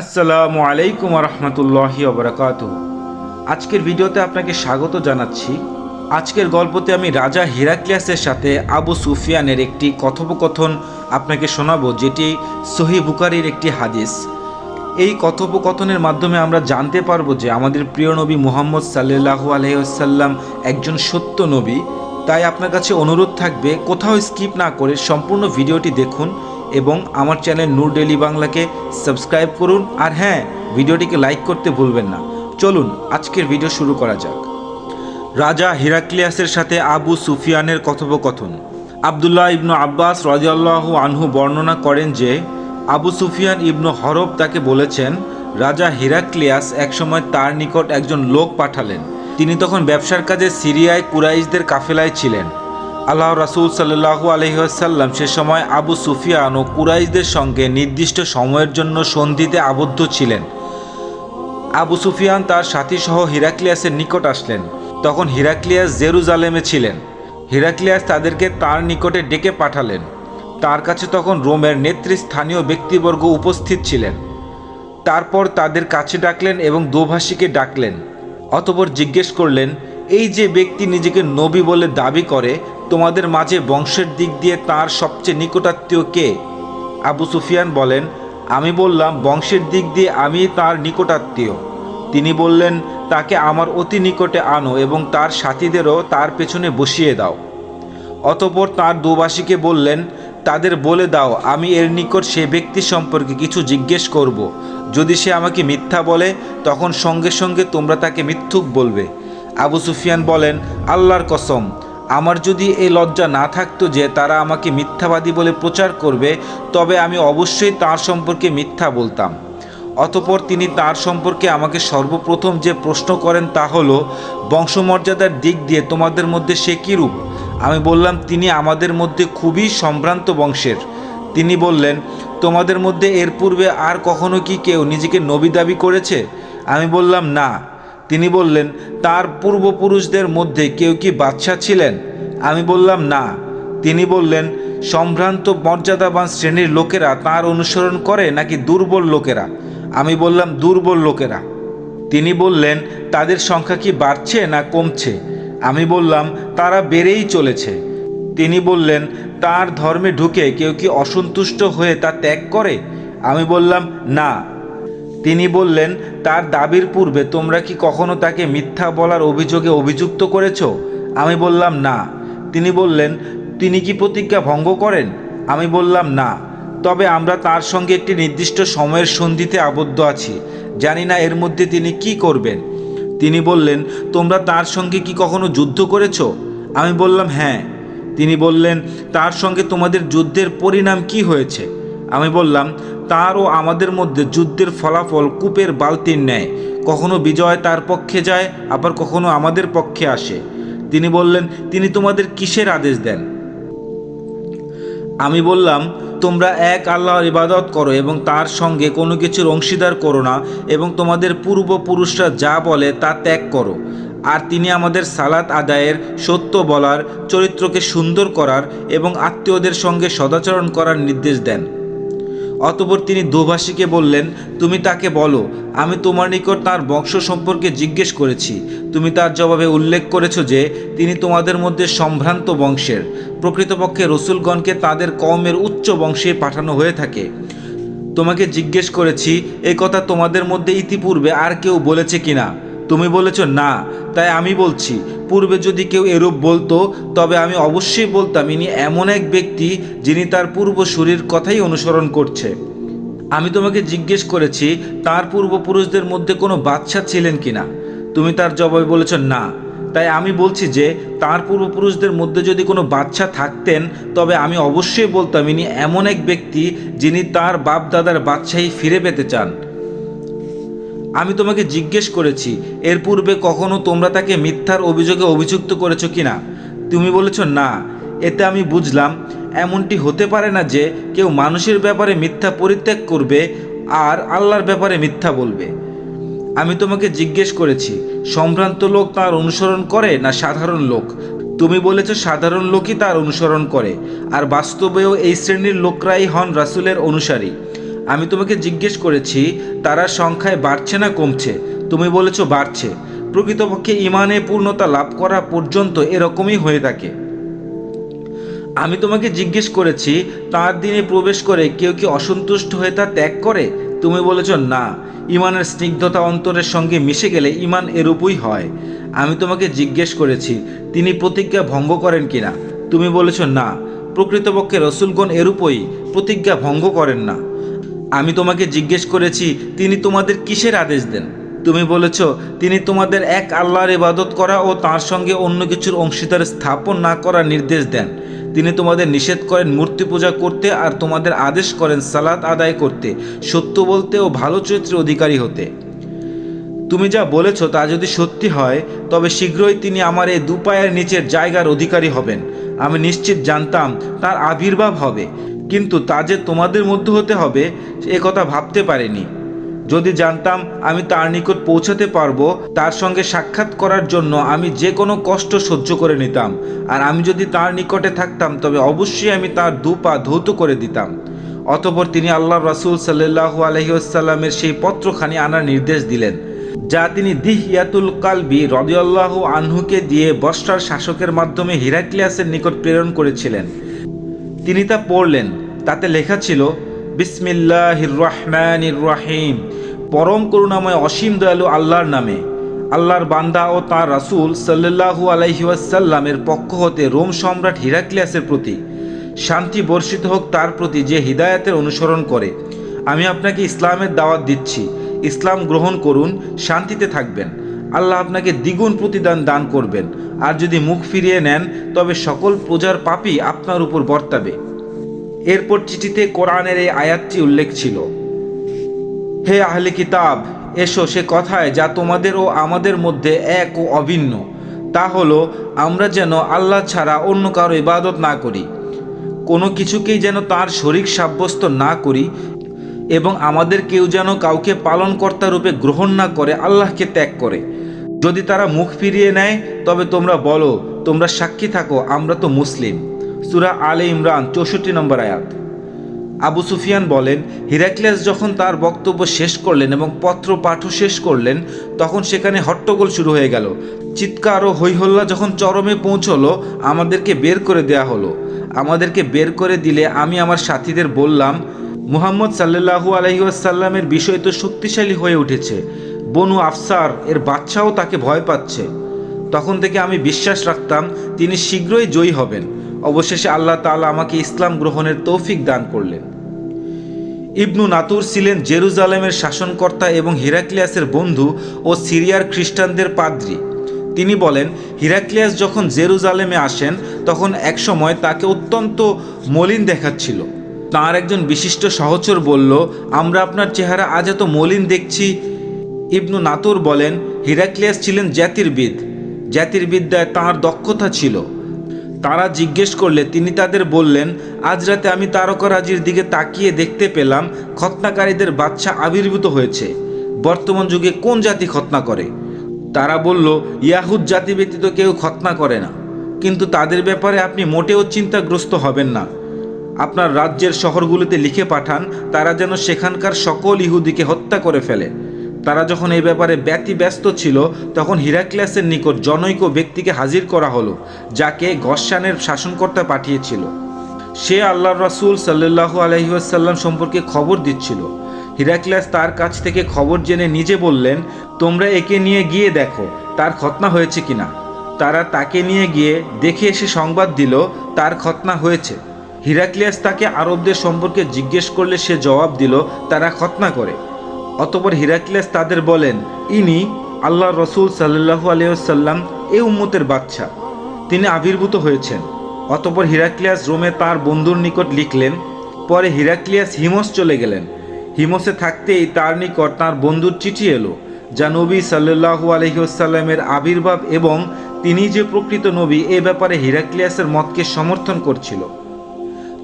আসসালামু আলাইকুম রহমতুল্লাহি ওবরাকাত আজকের ভিডিওতে আপনাকে স্বাগত জানাচ্ছি। আজকের গল্পতে আমি রাজা হিরাক্লিয়াসের সাথে আবু সুফিয়ানের একটি কথোপকথন আপনাকে শোনাবো, যেটি সহি বুকারির একটি হাদিস। এই কথোপকথনের মাধ্যমে আমরা জানতে পারব যে আমাদের প্রিয় নবী মুহাম্মদ সাল্লাহু আলহিহাসাল্লাম একজন সত্য নবী। তাই আপনার কাছে অনুরোধ থাকবে, কোথাও স্কিপ না করে সম্পূর্ণ ভিডিওটি দেখুন। এবং আমার চ্যানেল নূর ডেলি বাংলাকে সাবস্ক্রাইব করুন। আর হ্যাঁ ভিডিওটিকে লাইক করতে ভুলবেন না। চলুন, আজকের ভিডিও শুরু করা যাক। রাজা হিরাক্লিয়াসের সাথে আবু সুফিয়ানের কথোপকথন। আবদুল্লাহ ইবনু আব্বাস রাজিয়াল্লাহু আনহু বর্ণনা করেন যে, আবু সুফিয়ান ইবনু হরব তাকে বলেছেন, রাজা হিরাক্লিয়াস একসময় তার নিকট একজন লোক পাঠালেন। তিনি তখন ব্যবসার কাজে সিরিয়ায় কুরাইশদের কাফেলায় ছিলেন। আল্লাহ রাসুল সাল্লাহু আলহিহাসাল্লাম সে সময় আবু সুফিয়ান ও কুরাইশদের সঙ্গে নির্দিষ্ট সময়ের জন্য সন্ধিতে আবদ্ধ ছিলেন। আবু সুফিয়ান তার সাথীসহ হিরাক্লিয়াসের নিকট আসলেন। তখন হিরাক্লিয়াস জেরুজালেমে ছিলেন। হিরাক্লিয়াস তাদেরকে তার নিকটে ডেকে পাঠালেন। তার কাছে তখন রোমের নেতৃস্থানীয় ব্যক্তিবর্গ উপস্থিত ছিলেন। তারপর তাদের কাছে ডাকলেন এবং দোভাষীকে ডাকলেন। অতপর জিজ্ঞেস করলেন, এই যে ব্যক্তি নিজেকে নবী বলে দাবি করে তোমাদের মাঝে বংশের দিক দিয়ে তার সবচেয়ে নিকটাত্মীয় কে? আবু সুফিয়ান বলেন, আমি বললাম, বংশের দিক দিয়ে আমি তার নিকটাত্মীয়। তিনি বললেন, তাকে আমার অতি নিকটে আনো এবং তার সাথীদেরও তার পেছনে বসিয়ে দাও। অতপর তার দুবাসীকে বললেন, তাদের বলে দাও, আমি এর নিকট সে ব্যক্তি সম্পর্কে কিছু জিজ্ঞেস করব। যদি সে আমাকে মিথ্যা বলে, তখন সঙ্গে সঙ্গে তোমরা তাকে মিথ্যুক বলবে। আবু সুফিয়ান বলেন, আল্লাহর কসম আমার যদি এই লজ্জা না থাকতো যে তারা আমাকে মিথ্যাবাদী বলে প্রচার করবে, তবে আমি অবশ্যই তার সম্পর্কে মিথ্যা বলতাম। অতপর তিনি তার সম্পর্কে আমাকে সর্বপ্রথম যে প্রশ্ন করেন তা হল, বংশমর্যাদার দিক দিয়ে তোমাদের মধ্যে সে কী রূপ? আমি বললাম, তিনি আমাদের মধ্যে খুবই সম্ভ্রান্ত বংশের। তিনি বললেন, তোমাদের মধ্যে এর পূর্বে আর কখনো কি কেউ নিজেকে নবী দাবি করেছে? আমি বললাম, না। তিনি বললেন, তার পূর্বপুরুষদের মধ্যে কেউ কি বাদশাহ ছিলেন? আমি বললাম, না। তিনি বললেন, সম্ভ্রান্ত মর্যাদাবান শ্রেণির লোকেরা তার অনুসরণ করে নাকি দুর্বল লোকেরা? আমি বললাম, দুর্বল লোকেরা। তিনি বললেন, তাদের সংখ্যা কি বাড়ছে না কমছে? আমি বললাম, তারা বেড়েই চলেছে। তিনি বললেন, তার ধর্মে ঢুকে কেউ কি অসন্তুষ্ট হয়ে তা ত্যাগ করে? আমি বললাম, না। তিনি বললেন, তার দাবির পূর্বে তোমরা কি কখনো তাকে মিথ্যা বলার অভিযোগে অভিযুক্ত করেছ? আমি বললাম, না। তিনি বললেন, তিনি কি প্রতিজ্ঞা ভঙ্গ করেন? আমি বললাম, না। তবে আমরা তার সঙ্গে একটি নির্দিষ্ট সময়ের সন্ধিতে আবদ্ধ আছি। জানি না এর মধ্যে তিনি কি করবেন। তিনি বললেন, তোমরা তার সঙ্গে কি কখনো যুদ্ধ করেছ? আমি বললাম হ্যাঁ। তিনি বললেন, তার সঙ্গে তোমাদের যুদ্ধের পরিণাম কি হয়েছে? আমি বললাম তার ও আমাদের মধ্যে যুদ্ধের ফলাফল কূপের বালতির ন্যায়। কখনো বিজয় তার পক্ষে যায়, আবার কখনো আমাদের পক্ষে আসে। তিনি বললেন, তিনি তোমাদের কিসের আদেশ দেন? আমি বললাম, তোমরা এক আল্লাহর ইবাদত করো এবং তার সঙ্গে কোনো কিছুর অংশীদার করো না এবং তোমাদের পূর্বপুরুষরা যা বলে তা ত্যাগ করো। আর তিনি আমাদের সালাত আদায়ের, সত্য বলার, চরিত্রকে সুন্দর করার এবং আত্মীয়দের সঙ্গে সদাচরণ করার নির্দেশ দেন। অতপর তিনি দোভাষীকে বললেন, তুমি তাকে বলো, আমি তোমার নিকট তার বংশ সম্পর্কে জিজ্ঞেস করেছি। তুমি তার জবাবে উল্লেখ করেছ যে, তিনি তোমাদের মধ্যে সম্ভ্রান্ত বংশের। প্রকৃতপক্ষে রসুলগণকে তাদের কমের উচ্চ বংশে পাঠানো হয়ে থাকে। তোমাকে জিজ্ঞেস করেছি এই কথা তোমাদের মধ্যে ইতিপূর্বে আর কেউ বলেছে কিনা? তুমি বলেছ, না। তাই আমি বলছি, পূর্বে যদি কেউ এরূপ বলতো, তবে আমি অবশ্যই বলতাম, ইনি এমন এক ব্যক্তি যিনি তার পূর্ব পূর্বসূরির কথাই অনুসরণ করছে। আমি তোমাকে জিজ্ঞেস করেছি, তার পূর্বপুরুষদের মধ্যে কোনো বাচ্চা ছিলেন কিনা? তুমি তার জবাবে বলেছ, না। তাই আমি বলছি যে, তার পূর্বপুরুষদের মধ্যে যদি কোনো বাচ্চা থাকতেন, তবে আমি অবশ্যই বলতাম, ইনি এমন এক ব্যক্তি যিনি তার বাপ দাদার বাচ্চাই ফিরে পেতে চান। আমি তোমাকে জিজ্ঞেস করেছি, এর পূর্বে কখনো তোমরা তাকে মিথ্যার অভিযোগে অভিযুক্ত করেছ কি না তুমি বলেছ, না। এতে আমি বুঝলাম, এমনটি হতে পারে না যে কেউ মানুষের ব্যাপারে মিথ্যা পরিত্যাগ করবে আর আল্লাহর ব্যাপারে মিথ্যা বলবে। আমি তোমাকে জিজ্ঞেস করেছি, সম্ভ্রান্ত লোক তার অনুসরণ করে না সাধারণ লোক? তুমি বলেছ, সাধারণ লোকই তার অনুসরণ করে। আর বাস্তবেও এই শ্রেণির লোকরাই হন রাসুলের অনুসারী। আমি তোমাকে জিজ্ঞেস করেছি তারা সংখ্যায় বাড়ছে না কমছে। তুমি বলেছ, বাড়ছে। প্রকৃতপক্ষে ইমানে পূর্ণতা লাভ করা পর্যন্ত এরকমই হয়ে থাকে। আমি তোমাকে জিজ্ঞেস করেছি, তার দিনে প্রবেশ করে কেউ কি অসন্তুষ্ট হয়ে তা ত্যাগ করে? তুমি বলেছ, না। ইমানের স্নিগ্ধতা অন্তরের সঙ্গে মিশে গেলে ইমান এরূপই হয়। আমি তোমাকে জিজ্ঞেস করেছি, তিনি প্রতিজ্ঞা ভঙ্গ করেন কিনা? তুমি বলেছ, না। প্রকৃতপক্ষে রসুলগণ এরূপই প্রতিজ্ঞা ভঙ্গ করেন না। আমি তোমাকে জিজ্ঞেস করেছি, তিনি তোমাদের কিসের আদেশ দেন? তুমি বলেছ, তিনি তোমাদের এক আল্লাহর ইবাদত করা ও তার সঙ্গে অন্য কিছুর অংশীদার স্থাপন না করার নির্দেশ দেন। তিনি তোমাদের নিষেধ করেন মূর্তি পূজা করতে আর তোমাদের আদেশ করেন সালাত আদায় করতে, সত্য বলতে ও ভালো চরিত্রের অধিকারী হতে। তুমি যা বলেছ তা যদি সত্যি হয়, তবে শীঘ্রই তিনি আমার এই দুপায়ের নিচের জায়গার অধিকারী হবেন। আমি নিশ্চিত জানতাম, তার আবির্ভাব হবে। কিন্তু তা যে তোমাদের মধ্যে হতে হবে, এ কথা ভাবতে পারিনি। যদি জানতাম আমি তার নিকট পৌঁছাতে পারব, তার সঙ্গে সাক্ষাৎ করার জন্য আমি যে কোনো কষ্ট সহ্য করে নিতাম। আর আমি যদি তার নিকটে থাকতাম, তবে অবশ্যই আমি তার দু পা ধৌত করে দিতাম। অতপর তিনি আল্লাহ রাসুল সাল্লাহু আলহিউসাল্লামের সেই পত্রখানি আনার নির্দেশ দিলেন, যা তিনি দিহিয়াতুল কালবি রদিয়াল্লাহ আনহুকে দিয়ে বস্টার শাসকের মাধ্যমে হিরাক্লিয়াসের নিকট প্রেরণ করেছিলেন। তিনি তা পড়লেন। তাতে লেখা ছিল বিসমিল্লাহির রহমানির রাহিম পরম করুণাময় অসীম দয়ালু আল্লাহর নামে। আল্লাহর বান্দা ও তাঁর রাসূল সাল্লাল্লাহু আলাইহি ওয়াসাল্লামের পক্ষ হতে রোম সম্রাট হিরাক্লিয়াসের প্রতি, শান্তি বর্ষিত হোক তার প্রতি যে হিদায়াতের অনুসরণ করে। আমি আপনাকে ইসলামের দাওয়াত দিচ্ছি। ইসলাম গ্রহণ করুন, শান্তিতে থাকবেন। আল্লাহ আপনাকে দ্বিগুণ প্রতিদান দান করবেন। আর যদি মুখ ফিরিয়ে নেন, তবে সকল প্রজার পাপই আপনার উপর বর্তাবে। এরপর চিঠিতে কোরআনের এই আয়াতটি উল্লেখ ছিল। হে আহলে কিতাব, এসো সে কথায় যা তোমাদের ও আমাদের মধ্যে এক ও অভিন্ন। তা হলো, আমরা যেন আল্লাহ ছাড়া অন্য কারও ইবাদত না করি। কোনো কিছুকেই যেন তার শরিক সাব্যস্ত না করি এবং আমাদের কেউ যেন কাউকে পালনকর্তা রূপে গ্রহণ না করে, আল্লাহকে ত্যাগ করে। যদি তারা মুখ ফিরিয়ে নেয়, তবে তোমরা বলো, তোমরা সাক্ষী থাকো, আমরা তো মুসলিম। সুরা আলে ইমরান, চৌষট্টি নম্বর আয়াত। আবু সুফিয়ান বলেন হিরাক্লিয়াস যখন তার বক্তব্য শেষ করলেন এবং পত্র পাঠও শেষ করলেন, তখন সেখানে হট্টগোল শুরু হয়ে গেল। চিৎকার ও হৈহল্লা যখন চরমে পৌঁছলো, আমাদেরকে বের করে দেয়া হলো। আমাদেরকে বের করে দিলে আমি আমার সাথীদের বললাম, মুহাম্মদ সাল্লাহু আলহিউসাল্লামের বিষয় তো শক্তিশালী হয়ে উঠেছে। বনু আফসার এর বাচ্চাও তাকে ভয় পাচ্ছে। তখন থেকে আমি বিশ্বাস রাখতাম তিনি শীঘ্রই জয়ী হবেন। অবশেষে আল্লাহ তাআলা আমাকে ইসলাম গ্রহণের তৌফিক দান করলেন। ইবনু নাতুর ছিলেন জেরুজালেমের শাসনকর্তা এবং হিরাক্লিয়াসের বন্ধু ও সিরিয়ার খ্রিস্টানদের পাদ্রী। তিনি বলেন, হিরাক্লিয়াস যখন জেরুজালেমে আসেন, তখন একসময় তাকে অত্যন্ত মলিন দেখাচ্ছিল। তার একজন বিশিষ্ট সহচর বলল, আমরা আপনার চেহারা আজ এত মলিন দেখছি ইবনু নাতুর বলেন, হিরাক্লিয়াস ছিলেন জ্যাতির্বিদ। জ্যাতির্বিদ্যায় তাঁর দক্ষতা ছিল। তারা জিজ্ঞেস করলে তিনি তাদের বললেন, আজ রাতে আমি তারকারাজির দিকে তাকিয়ে দেখতে পেলাম, খতনাকারীদের বাচ্চা আবির্ভূত হয়েছে। বর্তমান যুগে কোন জাতি খতনা করে? তারা বলল, ইয়াহুদ জাতি ব্যতীত কেউ খতনা করে না। কিন্তু তাদের ব্যাপারে আপনি মোটেও চিন্তাগ্রস্ত হবেন না। আপনার রাজ্যের শহরগুলিতে লিখে পাঠান, তারা যেন সেখানকার সকল ইহুদিকে হত্যা করে ফেলে। তারা যখন এই ব্যাপারে ব্যতিব্যস্ত ছিল, তখন হিরাক্লিয়াসের নিকট জনৈক ব্যক্তিকে হাজির করা হলো, যাকে গসানের শাসনকর্তা পাঠিয়েছিল। সে আল্লাহ রাসুল সাল্লাহু আলহিউসাল্লাম সম্পর্কে খবর দিচ্ছিল। হিরাক্লিয়াস তার কাছ থেকে খবর জেনে নিজে বললেন, তোমরা একে নিয়ে গিয়ে দেখো, তার খতনা হয়েছে কিনা? তারা তাকে নিয়ে গিয়ে দেখে এসে সংবাদ দিল, তার খতনা হয়েছে। হিরাক্লিয়াস তাকে আরবদের সম্পর্কে জিজ্ঞেস করলে সে জবাব দিল, তারা খতনা করে। অতপর হিরাক্লিয়াস তাদের বলেন, ইনি আল্লাহ রসুল সাল্লাহু আলিয়াল্লাম এ উম্মতের বাচ্চা তিনি আবির্ভূত হয়েছেন। অতপর হিরাক্লিয়াস রোমে তার বন্ধুর নিকট লিখলেন, পরে হিরাক্লিয়াস হিমস চলে গেলেন। হিমসে থাকতেই তার নিকট তার বন্ধুর চিঠি এলো, যা নবী সাল্লাহু আলহিউসাল্লামের আবির্ভাব এবং তিনি যে প্রকৃত নবী, এ ব্যাপারে হিরাক্লিয়াসের মতকে সমর্থন করছিল।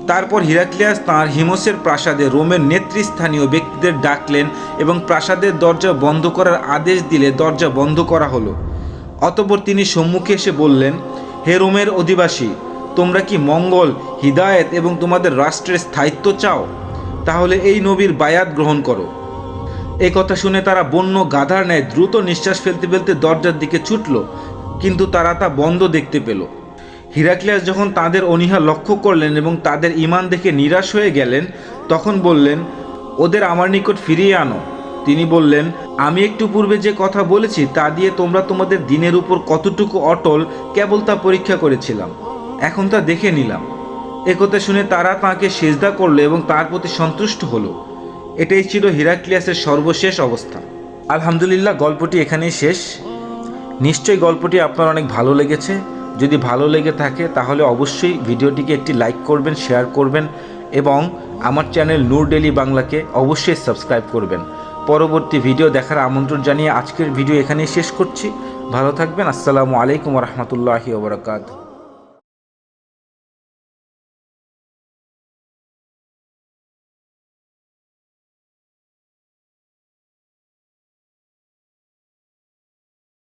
তারপর হিরাক্লিয়াস তাঁর হিমসের প্রাসাদে রোমের নেতৃস্থানীয় ব্যক্তিদের ডাকলেন এবং প্রাসাদের দরজা বন্ধ করার আদেশ দিলে দরজা বন্ধ করা হলো। অতপর তিনি সম্মুখে এসে বললেন, হে রোমের অধিবাসী, তোমরা কি মঙ্গল, হিদায়েত এবং তোমাদের রাষ্ট্রের স্থায়িত্ব চাও? তাহলে এই নবীর বায়াত গ্রহণ করো। এই কথা শুনে তারা বন্য গাধার ন্যায় দ্রুত নিঃশ্বাস ফেলতে ফেলতে দরজার দিকে ছুটল, কিন্তু তারা তা বন্ধ দেখতে পেল। হিরাক্লিয়াস যখন তাদের অনীহা লক্ষ্য করলেন এবং তাদের ইমান দেখে নিরাশ হয়ে গেলেন, তখন বললেন, ওদের আমার নিকট ফিরিয়ে আনো। তিনি বললেন, আমি একটু পূর্বে যে কথা বলেছি, তা দিয়ে তোমরা তোমাদের দিনের উপর কতটুকু অটল, কেবল তা পরীক্ষা করেছিলাম। এখন তা দেখে নিলাম। একথা শুনে তারা তাঁকে সেজদা করল এবং তার প্রতি সন্তুষ্ট হলো। এটাই ছিল হিরাক্লিয়াসের সর্বশেষ অবস্থা। আলহামদুলিল্লাহ, গল্পটি এখানেই শেষ। নিশ্চয়ই গল্পটি আপনার অনেক ভালো লেগেছে। যদি ভালো লেগে থাকে, তাহলে অবশ্যই ভিডিওটিকে একটি লাইক করবেন শেয়ার করবেন এবং আমার চ্যানেল নূর ডেলি বাংলাকে অবশ্যই সাবস্ক্রাইব করবেন। পরবর্তী ভিডিও দেখার আমন্ত্রণ জানিয়ে আজকের ভিডিও এখানেই শেষ করছি। ভালো থাকবেন। আসসালামু আলাইকুম রহমতুল্লাহি ওবরাকাতু